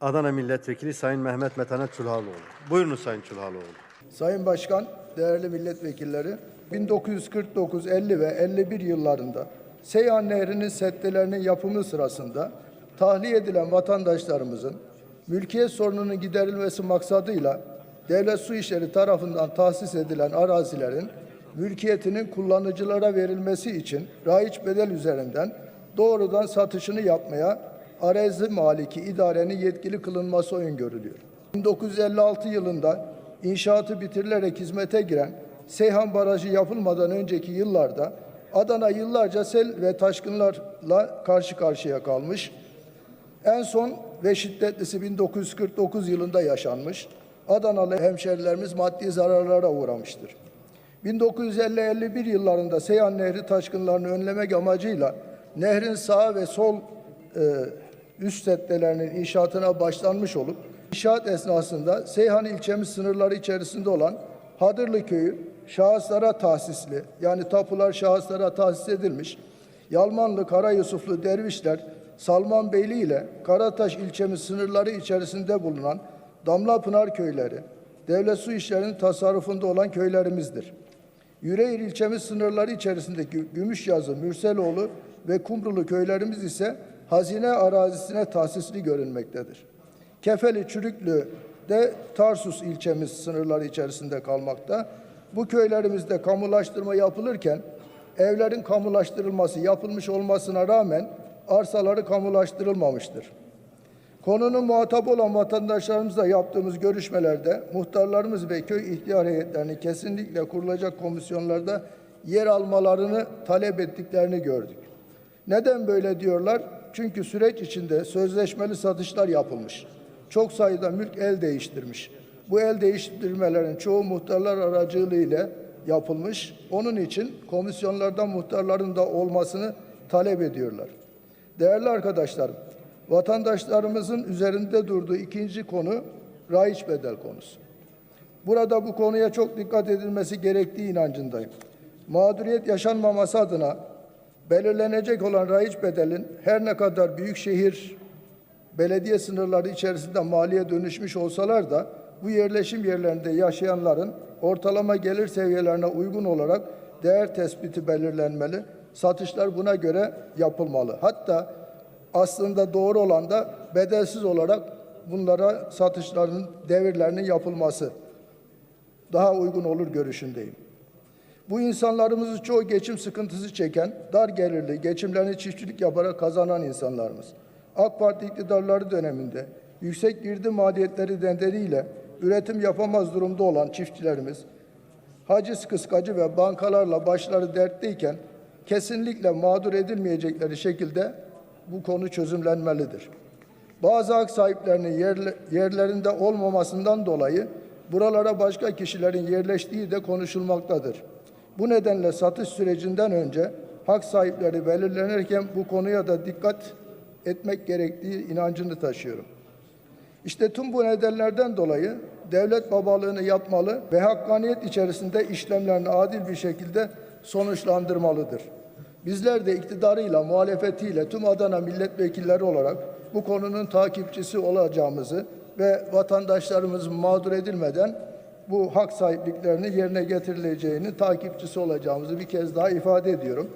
Adana Milletvekili Sayın Mehmet Metanet Çulhaloğlu. Buyurunuz Sayın Çulhaloğlu. Sayın Başkan, değerli milletvekilleri, 1949, 50 ve 51 yıllarında Seyhan Nehri'nin settelerinin yapımı sırasında tahliye edilen vatandaşlarımızın mülkiyet sorununun giderilmesi maksadıyla devlet su işleri tarafından tahsis edilen arazilerin mülkiyetinin kullanıcılara verilmesi için raiç bedel üzerinden doğrudan satışını yapmaya arazi maliki idarenin yetkili kılınması öngörülüyor. 1956 yılında inşaatı bitirilerek hizmete giren Seyhan Barajı yapılmadan önceki yıllarda Adana yıllarca sel ve taşkınlarla karşı karşıya kalmış. En son ve şiddetlisi 1949 yılında yaşanmış. Adanalı hemşerilerimiz maddi zararlara uğramıştır. 1950-51 yıllarında Seyhan Nehri taşkınlarını önlemek amacıyla nehrin sağ ve sol e, üst settelerinin inşaatına başlanmış olup inşaat esnasında Seyhan ilçemiz sınırları içerisinde olan Hadırlı köyü şahıslara tahsisli yani tapular şahıslara tahsis edilmiş Yalmanlı, Karayusuflu dervişler Salman Beyli ile Karataş ilçemiz sınırları içerisinde bulunan Damlapınar köyleri devlet su işlerinin tasarrufunda olan köylerimizdir. Yüreğir ilçemiz sınırları içerisindeki Gümüşyazı, Mürseloğlu ve Kumrulu köylerimiz ise hazine arazisine tahsisli görünmektedir. Kefeli Çürüklü de Tarsus ilçemiz sınırları içerisinde kalmakta. Bu köylerimizde kamulaştırma yapılırken evlerin kamulaştırılması yapılmış olmasına rağmen arsaları kamulaştırılmamıştır. Konunun muhatabı olan vatandaşlarımızla yaptığımız görüşmelerde muhtarlarımız ve köy ihtiyar heyetlerinin kesinlikle kurulacak komisyonlarda yer almalarını talep ettiklerini gördük. Neden böyle diyorlar? Çünkü süreç içinde sözleşmeli satışlar yapılmış. Çok sayıda mülk el değiştirmiş. Bu el değiştirmelerin çoğu muhtarlar aracılığıyla yapılmış. Onun için komisyonlardan muhtarların da olmasını talep ediyorlar. Değerli arkadaşlarım, vatandaşlarımızın üzerinde durduğu ikinci konu raiç bedel konusu. Burada bu konuya çok dikkat edilmesi gerektiği inancındayım. Mağduriyet yaşanmaması adına belirlenecek olan raiç bedelin her ne kadar büyük şehir belediye sınırları içerisinde maliye dönüşmüş olsalar da bu yerleşim yerlerinde yaşayanların ortalama gelir seviyelerine uygun olarak değer tespiti belirlenmeli. Satışlar buna göre yapılmalı. Hatta aslında doğru olan da bedelsiz olarak bunlara satışların devirlerinin yapılması daha uygun olur görüşündeyim. Bu insanlarımızın çoğu geçim sıkıntısı çeken, dar gelirli, geçimlerini çiftçilik yaparak kazanan insanlarımız. AK Parti iktidarları döneminde yüksek girdi maliyetleri nedeniyle üretim yapamaz durumda olan çiftçilerimiz, haciz kıskacı ve bankalarla başları dertteyken kesinlikle mağdur edilmeyecekleri şekilde bu konu çözümlenmelidir. Bazı hak sahiplerinin yerle- yerlerinde olmamasından dolayı buralara başka kişilerin yerleştiği de konuşulmaktadır. Bu nedenle satış sürecinden önce hak sahipleri belirlenirken bu konuya da dikkat etmek gerektiği inancını taşıyorum. İşte tüm bu nedenlerden dolayı devlet babalığını yapmalı ve hakkaniyet içerisinde işlemlerini adil bir şekilde sonuçlandırmalıdır. Bizler de iktidarıyla, muhalefetiyle tüm Adana milletvekilleri olarak bu konunun takipçisi olacağımızı ve vatandaşlarımız mağdur edilmeden bu hak sahipliklerini yerine getirileceğini takipçisi olacağımızı bir kez daha ifade ediyorum.